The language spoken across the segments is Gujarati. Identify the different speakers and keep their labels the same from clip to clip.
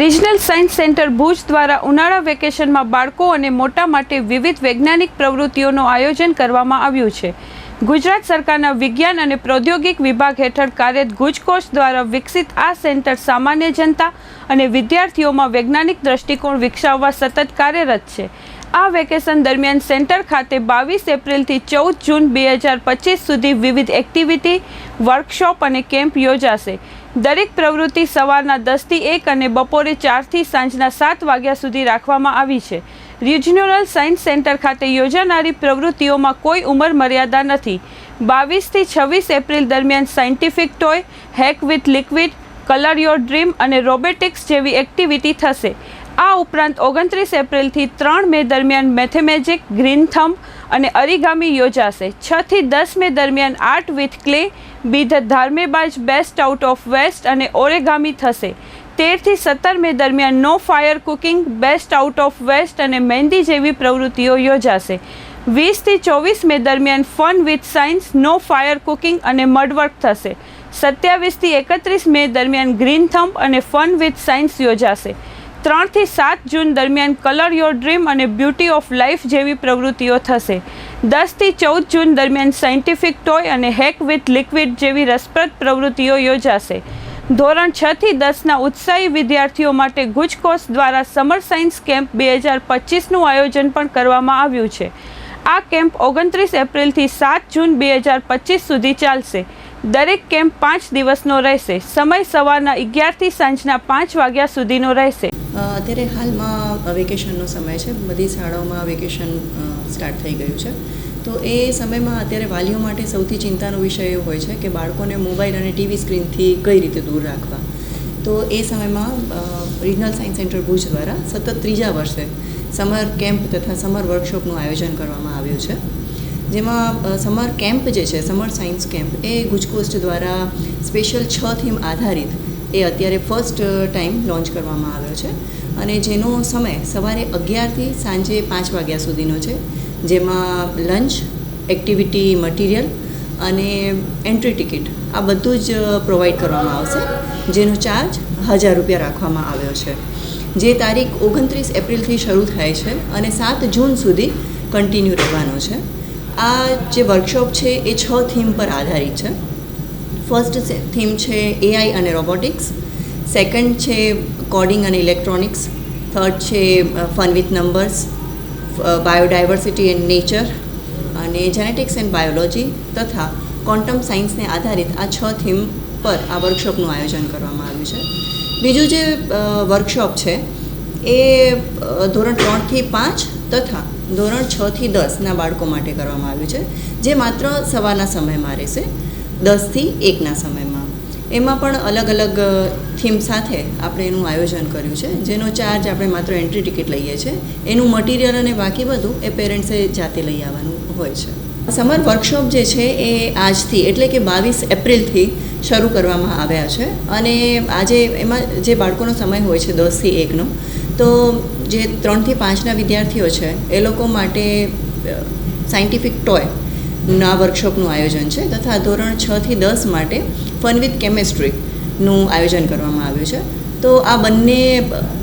Speaker 1: રિજનલ સાયન્સ સેન્ટર ભુજ દ્વારા ઉનાળા વેકેશનમાં બાળકો અને મોટા માટે વિવિધ વૈજ્ઞાનિક પ્રવૃત્તિઓનું આયોજન કરવામાં આવ્યું છે. ગુજરાત સરકારના વિજ્ઞાન અને પ્રૌદ્યોગિક વિભાગ હેઠળ કાર્યરત ગુજકોષ દ્વારા વિકસિત આ સેન્ટર સામાન્ય જનતા અને વિદ્યાર્થીઓમાં વૈજ્ઞાનિક દ્રષ્ટિકોણ વિકસાવવા સતત કાર્યરત છે. આ વેકેશન દરમિયાન સેન્ટર ખાતે બાવીસ એપ્રિલથી ચૌદ જૂન બે હજાર પચીસ સુધી વિવિધ એક્ટિવિટી, વર્કશોપ અને કેમ્પ યોજાશે. દરેક પ્રવૃત્તિ સવારના દસથી એક અને બપોરે ચારથી સાંજના સાત વાગ્યા સુધી રાખવામાં આવી છે. રિજનલ સાયન્સ સેન્ટર ખાતે યોજાનારી પ્રવૃત્તિઓમાં કોઈ ઉંમર મર્યાદા નથી. બાવીસથી છવ્વીસ એપ્રિલ દરમિયાન scientific toy, hack with liquid, colour your dream અને રોબોટિક્સ જેવી એક્ટિવિટી થશે. આ ઉપરાંત ઓગણત્રીસ એપ્રિલથી ત્રણ મે દરમિયાન મેથેમેજિક, ગ્રીન અને અરિગામી યોજાશે. છથી દસ મે દરમિયાન art with clay be the ધાર્મેબાજ best out of waste અને ઓરેગામી થશે. તેરથી સત્તર મે દરમિયાન no fire cooking, best out of waste અને મહેંદી જેવી પ્રવૃત્તિઓ યોજાશે. વીસથી ચોવીસ મે દરમિયાન fun with science, no fire cooking અને મડવર્ક થશે. સત્યાવીસથી એકત્રીસ મે દરમિયાન ગ્રીન થમ્પ અને ફન વિથ સાયન્સ યોજાશે. ત્રણથી સાત જૂન દરમિયાન કલર યોર ડ્રીમ અને બ્યુટી ઓફ લાઈફ જેવી પ્રવૃત્તિઓ થશે. દસથી ચૌદ જૂન દરમિયાન સાયન્ટિફિક ટોય અને હેક વિથ લિક્વિડ જેવી રસપ્રદ પ્રવૃત્તિઓ યોજાશે. ધોરણ છ થી દસના ઉત્સાહી વિદ્યાર્થીઓ માટે ગુજકોષ દ્વારા સમર સાયન્સ કેમ્પ બે હજાર પચીસનું આયોજન પણ કરવામાં આવ્યું છે. આ કેમ્પ ઓગણત્રીસ એપ્રિલથી સાત જૂન બે હજાર પચીસ સુધી ચાલશે. દરેક કેમ્પ પાંચ દિવસનો રહેશે. સમય સવારના અગિયારથી સાંજના પાંચ વાગ્યા સુધીનો રહેશે.
Speaker 2: અત્યારે હાલમાં વેકેશનનો સમય છે. બધી શાળાઓમાં વેકેશન સ્ટાર્ટ થઈ ગયું છે. તો એ સમયમાં અત્યારે વાલીઓ માટે સૌથી ચિંતાનો વિષય એવો હોય છે કે બાળકોને મોબાઈલ અને ટીવી સ્ક્રીનથી કઈ રીતે દૂર રાખવા. તો એ સમયમાં રિજનલ સાયન્સ સેન્ટર ભુજ દ્વારા સતત ત્રીજા વર્ષે સમર કેમ્પ તથા સમર વર્કશોપનું આયોજન કરવામાં આવ્યું છે. જેમાં સમર કેમ્પ જે છે, સમર સાયન્સ કેમ્પ, એ ગુજકોસ્ટ દ્વારા સ્પેશિયલ છ થીમ આધારિત એ અત્યારે ફર્સ્ટ ટાઈમ લોન્ચ કરવામાં આવ્યો છે. અને જેનો સમય સવારે અગિયારથી સાંજે પાંચ વાગ્યા સુધીનો છે, જેમાં લંચ, એક્ટિવિટી મટીરિયલ અને એન્ટ્રી ટિકિટ આ બધું જ પ્રોવાઈડ કરવામાં આવશે, જેનો ચાર્જ હજાર રૂપિયા રાખવામાં આવ્યો છે. જે તારીખ ઓગણત્રીસ એપ્રિલથી શરૂ થાય છે અને સાત જૂન સુધી કન્ટિન્યુ રહેવાનો છે. આ જે વર્કશોપ છે, એ છ થીમ પર આધારિત છે. ફર્સ્ટ થીમ છે એઆઈ અને રોબોટિક્સ સેકન્ડ છે કોડિંગ અને ઇલેક્ટ્રોનિક્સ થર્ડ છે fun with numbers biodiversity and nature અને જેનેટિક્સ એન્ડ બાયોલોજી તથા ક્વોન્ટમ સાયન્સને આધારિત આ છ થીમ પર આ વર્કશોપનું આયોજન કરવામાં આવ્યું છે. બીજું જે વર્કશોપ છે, એ ધોરણ ત્રણથી પાંચ તથા ધોરણ છથી દસના બાળકો માટે કરવામાં આવ્યું છે, જે માત્ર સવારના સમયમાં રહેશે દસથી એકના સમયમાં. એમાં પણ અલગ અલગ થીમ સાથે આપણે એનું આયોજન કર્યું છે, જેનો ચાર્જ આપણે માત્ર એન્ટ્રી ટિકિટ લઈએ છીએ, એનું મટીરિયલ અને બાકી બધું એ પેરેન્ટ્સે જાતે લઈ આવવાનું હોય છે. સમર વર્કશોપ જે છે એ આજથી એટલે કે બાવીસ એપ્રિલથી શરૂ કરવામાં આવ્યા છે. અને આજે એમાં જે બાળકોનો સમય હોય છે દસથી એકનો, તો જે ત્રણથી પાંચના વિદ્યાર્થીઓ છે, એ લોકો માટે સાયન્ટિફિક ટોય ના વર્કશોપનું આયોજન છે તથા ધોરણ છથી દસ માટે ફન વિથ કેમેસ્ટ્રીનું આયોજન કરવામાં આવ્યું છે. તો આ બંને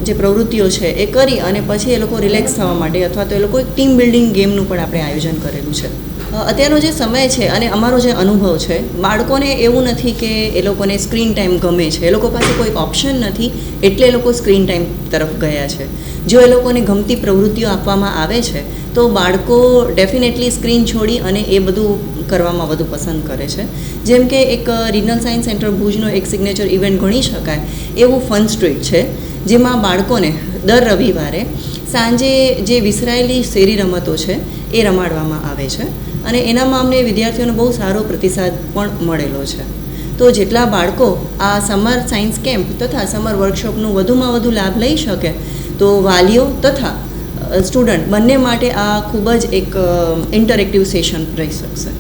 Speaker 2: જે પ્રવૃત્તિઓ છે એ કરી અને પછી એ લોકો રિલેક્સ થવા માટે અથવા તો એ લોકો એક ટીમ બિલ્ડિંગ ગેમનું પણ આપણે આયોજન કરેલું છે. અત્યારનો જે સમય છે અને અમારો જે અનુભવ છે, બાળકોને એવું નથી કે એ લોકોને સ્ક્રીન ટાઈમ ગમે છે. એ લોકો પાસે કોઈ ઓપ્શન નથી, એટલે એ લોકો સ્ક્રીન ટાઈમ તરફ ગયા છે. જો એ લોકોને ગમતી પ્રવૃત્તિઓ આપવામાં આવે છે તો બાળકો ડેફિનેટલી સ્ક્રીન છોડી અને એ બધું કરવામાં વધુ પસંદ કરે છે. જેમ કે એક રિજનલ સાયન્સ સેન્ટર ભુજનો એક સિગ્નેચર ઇવેન્ટ ગણી શકાય એવું ફન સ્ટ્રીટ છે, જેમાં બાળકોને દર રવિવારે સાંજે જે વિસરાયેલી શેરી રમતો છે, એ રમાડવામાં આવે છે અને એનામાં અમને વિદ્યાર્થીઓનો બહુ સારો પ્રતિસાદ પણ મળેલો છે. તો જેટલા બાળકો આ સમર સાયન્સ કેમ્પ તથા સમર વર્કશોપનું વધુમાં વધુ લાભ લઈ શકે, તો વાલીઓ તથા સ્ટુડન્ટ બંને માટે આ ખૂબ જ એક ઇન્ટરેક્ટિવ સેશન રહી શકશે.